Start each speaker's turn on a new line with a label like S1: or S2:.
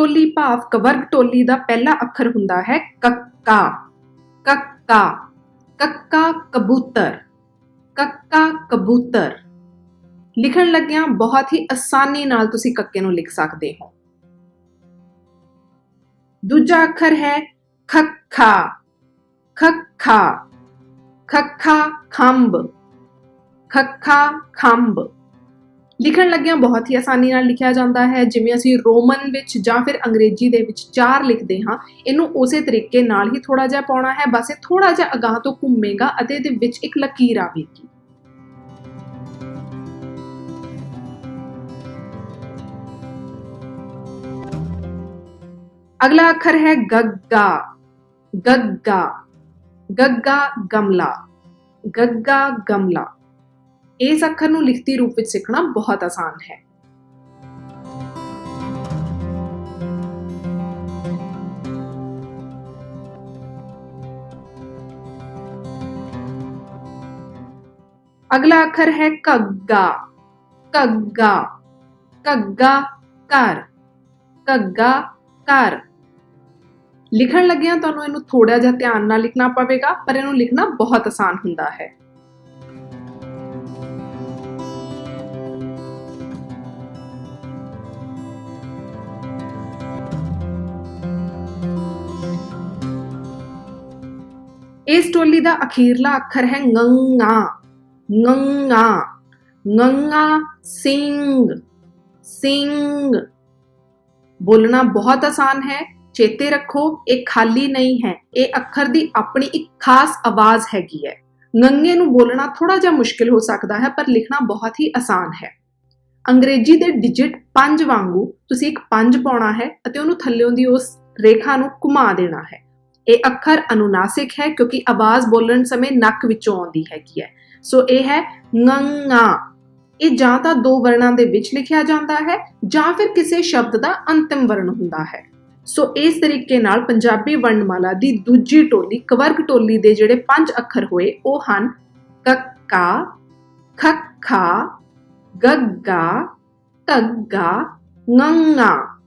S1: ਟੋਲੀ ਭਾਵ ਕਵਰਗ ਟੋਲੀ ਦਾ ਪਹਿਲਾ ਅੱਖਰ ਹੁੰਦਾ ਹੈ ਕੱਕਾ। ਕੱਕਾ। ਕੱਕਾ ਕਬੂਤਰ। ਕੱਕਾ ਕਬੂਤਰ। ਲਿਖਣ ਲੱਗਿਆਂ ਬਹੁਤ ਹੀ ਆਸਾਨੀ ਨਾਲ ਤੁਸੀਂ ਕੱਕੇ ਨੂੰ ਲਿਖ ਸਕਦੇ ਹੋ। ਦੂਜਾ ਅੱਖਰ ਹੈ ਖੱਖਾ। ਖੱਖਾ। ਖੱਖਾ ਖੰਭ। ਖੱਖਾ ਖੰਭ। ਲਿਖਣ ਲੱਗਿਆਂ ਬਹੁਤ ਹੀ ਆਸਾਨੀ ਨਾਲ ਲਿਖਿਆ ਜਾਂਦਾ ਹੈ, ਜਿਵੇਂ ਅਸੀਂ ਰੋਮਨ ਵਿੱਚ ਜਾਂ ਫਿਰ ਅੰਗਰੇਜ਼ੀ ਦੇ ਵਿੱਚ ਚਾਰ ਲਿਖਦੇ ਹਾਂ, ਇਹਨੂੰ ਉਸੇ ਤਰੀਕੇ ਨਾਲ ਹੀ ਥੋੜਾ ਜਿਹਾ ਪਾਉਣਾ ਹੈ, ਬਸ ਇਹ ਥੋੜਾ ਜਿਹਾ ਅਗਾਹ ਤੋਂ ਘੁੰਮੇਗਾ ਅਤੇ ਇਹਦੇ ਵਿੱਚ ਇੱਕ ਲਕੀਰ ਆਵੇਗੀ। ਅਗਲਾ ਅੱਖਰ ਹੈ ਗੱਗਾ ਗੱਗਾ ਗੱਗਾ ਗਮਲਾ ਗੱਗਾ ਗਮਲਾ। ਇਸ ਅੱਖਰ ਨੂੰ ਲਿਖਤੀ ਰੂਪ ਵਿੱਚ ਸਿੱਖਣਾ ਬਹੁਤ ਆਸਾਨ ਹੈ। ਅਗਲਾ ਅੱਖਰ ਹੈ ਕੱਗਾ ਕੱਗਾ ਕੱਗਾ ਘਰ। ਕੱਗਾ ਕਰ ਲਿਖਣ ਲੱਗਿਆਂ ਤੁਹਾਨੂੰ ਇਹਨੂੰ ਥੋੜਾ ਜਿਹਾ ਧਿਆਨ ਨਾਲ ਲਿਖਣਾ ਪਵੇਗਾ, ਪਰ ਇਹਨੂੰ ਲਿਖਣਾ ਬਹੁਤ ਆਸਾਨ ਹੁੰਦਾ ਹੈ। ਇਸ ਟੋਲੀ ਦਾ ਅਖੀਰਲਾ ਅੱਖਰ ਹੈ ngੰਗਾ ngੰਗਾ ngੰਗਾ ਸਿੰਘ। ਸਿੰਘ। ਬੋਲਣਾ ਬਹੁਤ ਆਸਾਨ ਹੈ। ਚੇਤੇ ਰੱਖੋ, ਇਹ ਖਾਲੀ ਨਹੀਂ ਹੈ। ਇਹ ਅੱਖਰ ਦੀ ਆਪਣੀ ਇੱਕ ਖਾਸ ਆਵਾਜ਼ ਹੈਗੀ ਹੈ। ਨੰਗੇ ਨੂੰ ਬੋਲਣਾ ਥੋੜਾ ਜਿਹਾ ਮੁਸ਼ਕਿਲ ਹੋ ਸਕਦਾ ਹੈ, ਪਰ ਲਿਖਣਾ ਬਹੁਤ ਹੀ ਆਸਾਨ ਹੈ। ਅੰਗਰੇਜ਼ੀ ਦੇ ਡਿਜਿਟ 5 ਵਾਂਗੂ ਤੁਸੀਂ ਇੱਕ 5 ਪਾਉਣਾ ਹੈ ਅਤੇ ਉਹਨੂੰ ਥੱਲੇੋਂ ਦੀ ਉਸ ਰੇਖਾ ਨੂੰ ਘੁਮਾ ਦੇਣਾ ਹੈ। ਇਹ ਅੱਖਰ ਅਨੁਨਾਸਿਕ ਹੈ ਕਿਉਂਕਿ ਆਵਾਜ਼ ਬੋਲਣ ਸਮੇਂ ਨੱਕ ਵਿੱਚੋਂ ਆਉਂਦੀ ਹੈਗੀ ਹੈ। ਸੋ ਇਹ ਹੈ ngੰਗਾ ਇਹ ਜਾਂ ਤਾਂ ਦੋ ਵਰਣਾਂ ਦੇ ਵਿੱਚ ਲਿਖਿਆ ਜਾਂਦਾ ਹੈ ਜਾਂ ਫਿਰ ਕਿਸੇ ਸ਼ਬਦ ਦਾ ਅੰਤਿਮ ਵਰਣ ਹੁੰਦਾ ਹੈ। ਸੋ ਇਸ ਤਰੀਕੇ ਨਾਲ ਪੰਜਾਬੀ ਵਰਣਮਾਲਾ ਦੀ ਦੂਜੀ ਟੋਲੀ, ਕਵਰਗ ਟੋਲੀ ਦੇ ਜਿਹੜੇ ਪੰਜ ਅੱਖਰ ਹੋਏ, ਉਹ ਹਨ ਕੱਕਾ, ਖੱਖਾ, ਗੱਗਾ ਕੱਗਾ ngੰਗਾ